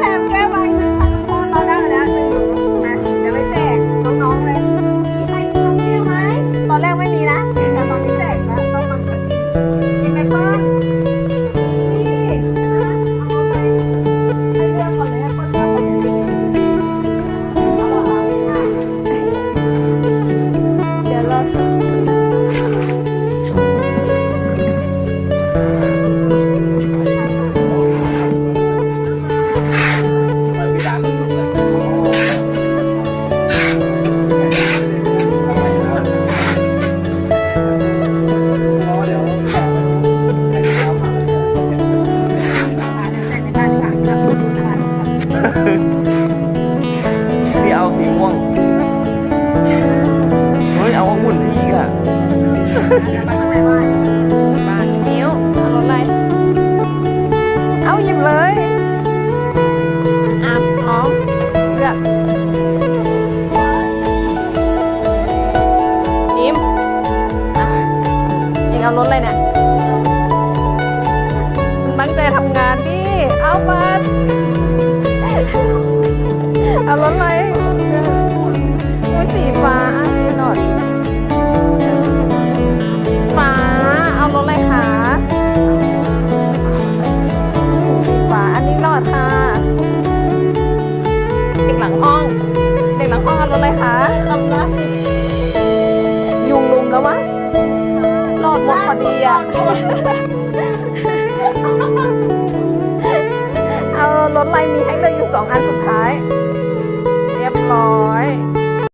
แถมแก้วใบหนึ่งค่ะทุกคนเราได้แล้วหนึ่งนะเดี๋ยวไปแจกน้องๆเลยมีใครมีน้องแก้วไหมตอนแรกไม่มีนะแต่ตอนนี้แจกแล้วต้องมา เอาสีม่วง เฮ้ย เอาองุ่นพี่อีกอะบานนิ้วเอารถอะไรเอาหยิบเลยอะน้องเลือกนิ่มอะเองเอารถอะไรเนี่ยตั้งใจทำงานดิ เอาบัตร อันนี้หลอดค่ะ เด็กหลังห้อง เด็กหลังห้องเอารถอะไรคะลำละยุงลุมแล้ววะหลอดหมดพอดีอะ เอารถอะไรมีให้เลือกอยู่สองอันสุดท้าย เรียบร้อย